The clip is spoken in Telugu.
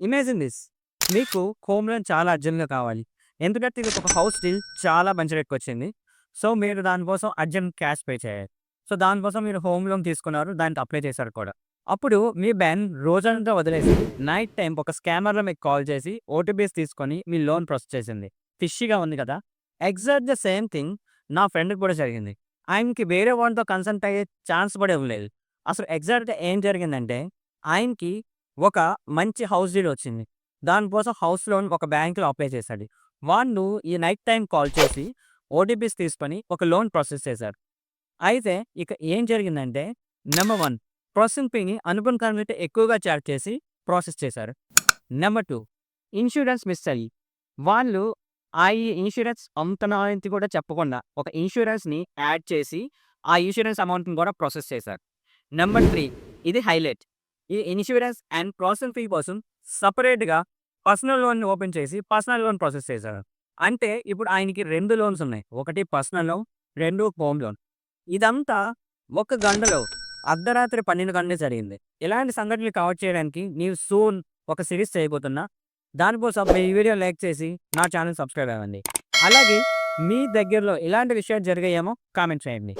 ఇమేజిన్ దిస్ మీకు హోమ్ లోన్ చాలా అర్జెంట్గా కావాలి. ఎందుకంటే ఇది ఒక హౌస్ డీల్ చాలా మంచి రేట్కి వచ్చింది. సో మీరు దానికోసం అర్జెంట్ క్యాష్ పే చేయాలి. సో దానికోసం మీరు హోమ్ లోన్ తీసుకున్నారు దానికి అప్లై చేశారు కూడా. అప్పుడు మీ బ్యాంక్ రోజంతా వదిలేసి నైట్ టైం ఒక స్కామర్లో మీకు కాల్ చేసి ఓటీపీస్ తీసుకొని మీ లోన్ ప్రాసెస్ చేసింది. ఫిష్గా ఉంది కదా? ఎగ్జాక్ట్ ద సేమ్ థింగ్ నా ఫ్రెండ్కి కూడా జరిగింది. ఆయనకి వేరే వాళ్ళతో కన్సల్ట్ అయ్యే ఛాన్స్ కూడా ఇవ్వలేదు. అసలు ఎగ్జాక్ట్గా ఏం జరిగిందంటే ఆయనకి ఒక మంచి హౌస్ డీల్ వచ్చింది. దానికోసం హౌస్ లోన్ ఒక బ్యాంకులో అప్లై చేశాడు. వాళ్ళు ఈ నైట్ టైం కాల్ చేసి ఓటీపీస్ తీసుకొని ఒక లోన్ ప్రాసెస్ చేశారు అయితే ఇక ఏం జరిగిందంటే నెంబర్ వన్ ప్రాసెసింగ్ ఫీని అనుకున్న కంటే ఎక్కువగా చార్జ్ చేసి ప్రాసెస్ చేశారు. నెంబర్ టూ ఇన్సూరెన్స్ మిస్ అయ్యి. వాళ్ళు ఆ ఈ ఇన్సూరెన్స్ అమ్ముతున్నది కూడా చెప్పకుండా ఒక ఇన్సూరెన్స్ని యాడ్ చేసి ఆ ఇన్సూరెన్స్ అమౌంట్ని కూడా ప్రాసెస్ చేశారు. నెంబర్ త్రీ ఇది హైలైట్. ఈ ఇన్సూరెన్స్ అండ్ ప్రాసెసింగ్ ఫీ కోసం సపరేట్గా పర్సనల్ లోన్ ఓపెన్ చేసి పర్సనల్ లోన్ ప్రాసెస్ చేశారు. అంటే ఇప్పుడు ఆయనకి రెండు లోన్స్ ఉన్నాయి. ఒకటి పర్సనల్ లోన్ రెండు హోమ్ లోన్. ఇదంతా ఒక గంటలో అర్ధరాత్రి పన్నెండు గంటలే జరిగింది. ఇలాంటి సంఘటనలు కవర్ చేయడానికి నేను సూన్ ఒక సిరీస్ చేయబోతున్నా. దానికోసం ఈ వీడియో లైక్ చేసి నా ఛానల్ సబ్స్క్రైబ్ అవ్వండి. అలాగే మీ దగ్గరలో ఇలాంటి విషయాలు జరిగాయేమో కామెంట్ చేయండి.